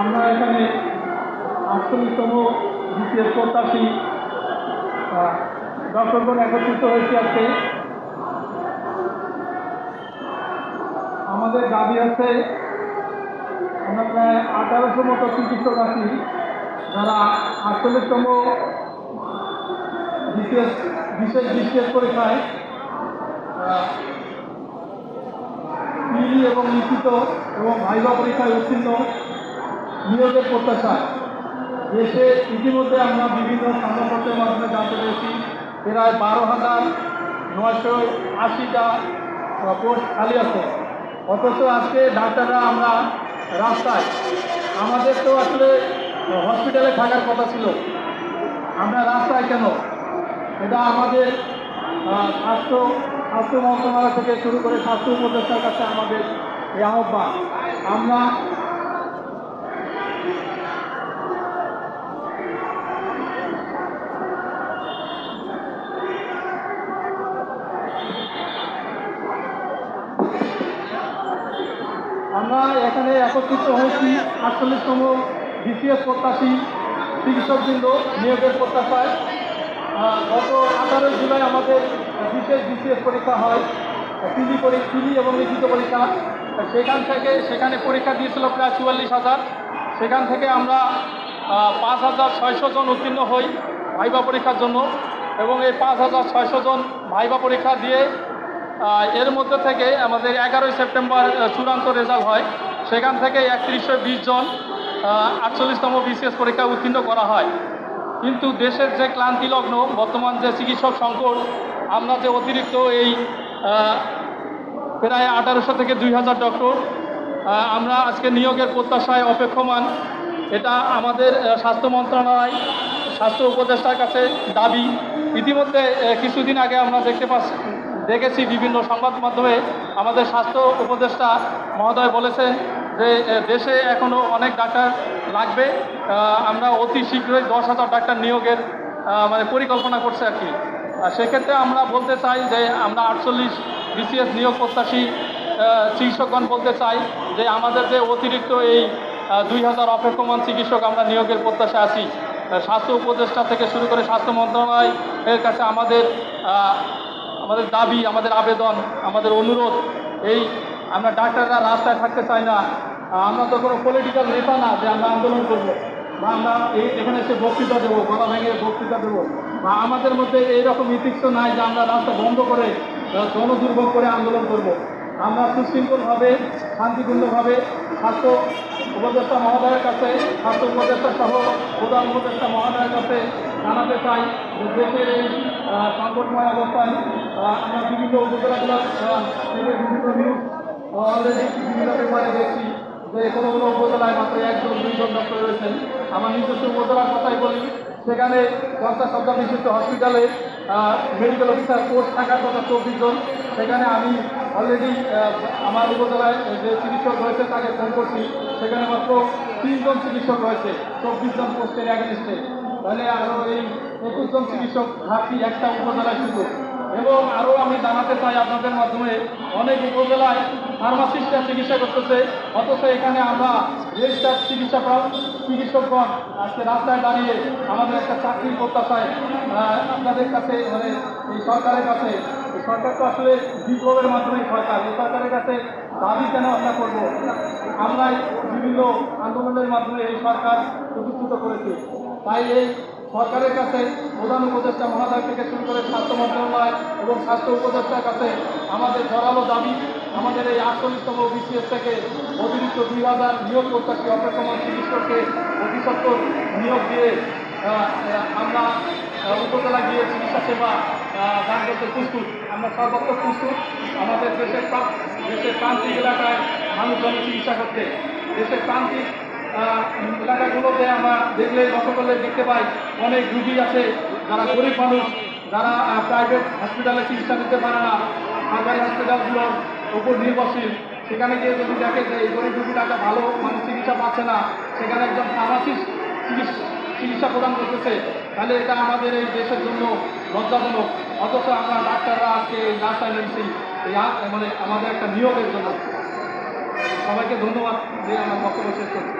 আমরা এখানে আটচল্লিশতম দ্বিতীয় প্রত্যাশী ডক্টরগণ একত্রিত হয়েছে আজকে। আমাদের দাবি আছে, আমরা প্রায় আঠারোশো মতো চিকিৎসক আছি যারা আটচল্লিশতম বিশেষ বিশেষ বিশেষ পরীক্ষায় পিই এবং লিখিত এবং ভাইবা পরীক্ষায় উত্তীর্ণ। নিয়োগের প্রত্যাশা দেশে ইতিমধ্যে আমরা বিভিন্ন সংবাদপত্রের মাধ্যমে জানতে পেরেছি, প্রায় বারো হাজার নয়শো আশিটা পোস্ট খালি আছে। অথচ আজকে ডাক্তাররা আমরা রাস্তায়, আমাদের তো আসলে হসপিটালে থাকার কথা ছিল। আমরা রাস্তায় কেন? এটা আমাদের স্বাস্থ্য স্বাস্থ্য মন্ত্রণালয় থেকে শুরু করে স্বাস্থ্য উপদেষ্টার কাছে আমাদের এই আহ্বান। আমরা এখানে একত্রিত হয়েছি আটচল্লিশতম বিসিএস প্রত্যাশী চিকিৎসকবৃন্দ নিয়োগের প্রত্যাশায়। গত আঠারোই জুলাই আমাদের বিশেষ বিসিএস পরীক্ষা হয় পিজি পরী পিজি এবং লিখিত পরীক্ষা। সেখান থেকে, সেখানে পরীক্ষা দিয়েছিল প্রায় চুয়াল্লিশ হাজার। সেখান থেকে আমরা পাঁচ হাজার ছয়শো জন উত্তীর্ণ হই ভাইবা পরীক্ষার জন্য এবং এই পাঁচ হাজার ছয়শো জন ভাইবা পরীক্ষা দিয়ে এর মধ্যে থেকে আমাদের এগারোই সেপ্টেম্বর চূড়ান্ত রেজাল্ট হয়। সেখান থেকে একত্রিশশো বিশ জন আটচল্লিশতম বিসিএস পরীক্ষা উত্তীর্ণ করা হয়। কিন্তু দেশের যে ক্লান্তি লগ্ন, বর্তমান যে চিকিৎসক সংকট, আমরা যে অতিরিক্ত এই প্রায় আঠারোশো থেকে দুই হাজার ডক্টর আমরা আজকে নিয়োগের প্রত্যাশায় অপেক্ষমান। এটা আমাদের স্বাস্থ্য মন্ত্রণালয়, স্বাস্থ্য উপদেষ্টার কাছে দাবি। ইতিমধ্যে কিছুদিন আগে আমরা দেখতে পাচ্ছি দেখেছি বিভিন্ন সংবাদ মাধ্যমে আমাদের স্বাস্থ্য উপদেষ্টা মহোদয় বলেছেন যে দেশে এখনও অনেক ডাক্তার লাগবে। আমরা অতি শীঘ্রই দশ হাজার ডাক্তার নিয়োগের মানে পরিকল্পনা করছে আর কি। সেক্ষেত্রে আমরা বলতে চাই যে, আমরা আটচল্লিশ বিসিএস নিয়োগ প্রত্যাশী চিকিৎসকগণ বলতে চাই যে, আমাদের যে অতিরিক্ত এই দুই হাজার অপেক্ষমান চিকিৎসক আমরা নিয়োগের প্রত্যাশা আছি। স্বাস্থ্য উপদেষ্টা থেকে শুরু করে স্বাস্থ্য মন্ত্রণালয়ের কাছে আমাদের আমাদের দাবি, আমাদের আবেদন, আমাদের অনুরোধ, এই আমরা ডাক্তাররা রাস্তায় থাকতে চাই না। আমরা তো কোনো পলিটিক্যাল নেতা না যে আমরা আন্দোলন করব। বা আমরা এই এখানে এসে বক্তৃতা দেবো, গলা ভেঙে বক্তৃতা দেবো। বা আমাদের মধ্যে এইরকম ইতিক্স নাই যে আমরা রাস্তা বন্ধ করে জনদুর্ভোগ করে আন্দোলন করব। আমরা সুশৃঙ্খলভাবে, শান্তিপূর্ণভাবে স্বাস্থ্য উপদেষ্টা মহোদয়ের কাছে, স্বাস্থ্য উপদেষ্টা সহ প্রধান উপদেষ্টা মহোদয়ের কাছে জানাতে চাই যে দেশের এই সংকটময় অবস্থায় আমরা বিভিন্ন উপজেলাগুলো বিভিন্ন নিউজ অলরেডি বিভিন্ন পেপারে দেখছি যে কোনো কোনো উপজেলায় মাত্র একজন, দুইজন ডক্টর রয়েছেন। আমার নিজস্ব উপজেলার কথাই বলি? সেখানে পঞ্চাশ শয্যা বিশিষ্ট হসপিটালে মেডিকেল অফিসার পোস্ট থাকার কথা চব্বিশ জন। সেখানে আমি অলরেডি আমার উপজেলায় যে চিকিৎসক রয়েছে, তাকে ফোন করছি। সেখানে মাত্র তিনজন চিকিৎসক রয়েছে। চব্বিশ জন পোস্টের অ্যাগেনিস্টে তাহলে আরও এই একুশ চিকিৎসক ঘাটতি একটা উপজেলায় শুধু। এবং আরও আমি জানাতে চাই আপনাদের মাধ্যমে, অনেক উপজেলায় ফার্মাসিস্টরা চিকিৎসা করতেছে, অথচ এখানে আমরা রেজিস্টার চিকিৎসা চিকিৎসকগণ আজকে রাস্তায় দাঁড়িয়ে আমাদের একটা চাকরির প্রত্যাশায় আপনাদের কাছে মানে এই সরকারের কাছে সরকার তো আসলে বিপ্লবের মাধ্যমে সরকার, এই সরকারের কাছে দাবি কেন আমরা করব? আমরাই বিভিন্ন আন্দোলনের মাধ্যমে এই সরকার প্রতিষ্ঠিত করেছি। তাই এই সরকারের কাছে প্রধান উপদেষ্টা মহাদয় থেকে শুরু করে স্বাস্থ্য মন্ত্রণালয় এবং স্বাস্থ্য উপদেষ্টার কাছে আমাদের জোরালো দাবি, আমাদের এই আটচল্লিশতম বিসিএস থেকে অতিরিক্ত দুই হাজার নিয়োগ প্রত্যাশী অপেক্ষমান চিকিৎসককে অতি সত্তর নিয়োগ দিয়ে আমরা উপজেলা গিয়ে চিকিৎসা সেবা দান করতে প্রস্তুত। আমরা সর্বত্র প্রস্তুত। আমাদের দেশের দেশের প্রান্তিক এলাকায় মানুষজনের চিকিৎসা করতে। দেশের প্রান্তিক এলাকাগুলোতে আমরা দেখলে, লক্ষ্য করলে দেখতে পাই অনেক রুগী আছে, যারা গরিব মানুষ, যারা প্রাইভেট হসপিটালে চিকিৎসা নিতে পারে না। সরকারি হসপিটালগুলোর উপর নির্ভরশীল। সেখানে গিয়ে যদি দেখে যে এই গরিব রুগীরা একটা ভালো মানুষ চিকিৎসা পাচ্ছে না, সেখানে একজন ফার্মাসিস্ট চিকিৎসা প্রদান করতেছে, তাহলে এটা আমাদের এই দেশের জন্য লজ্জাজনক। অথচ আমরা ডাক্তাররা আজকে এই রাস্তায় নেমেছি এই মানে আমাদের একটা নিয়োগের জন্য। সবাইকে ধন্যবাদ দিয়ে আমার বক্তব্য শেষ করছি।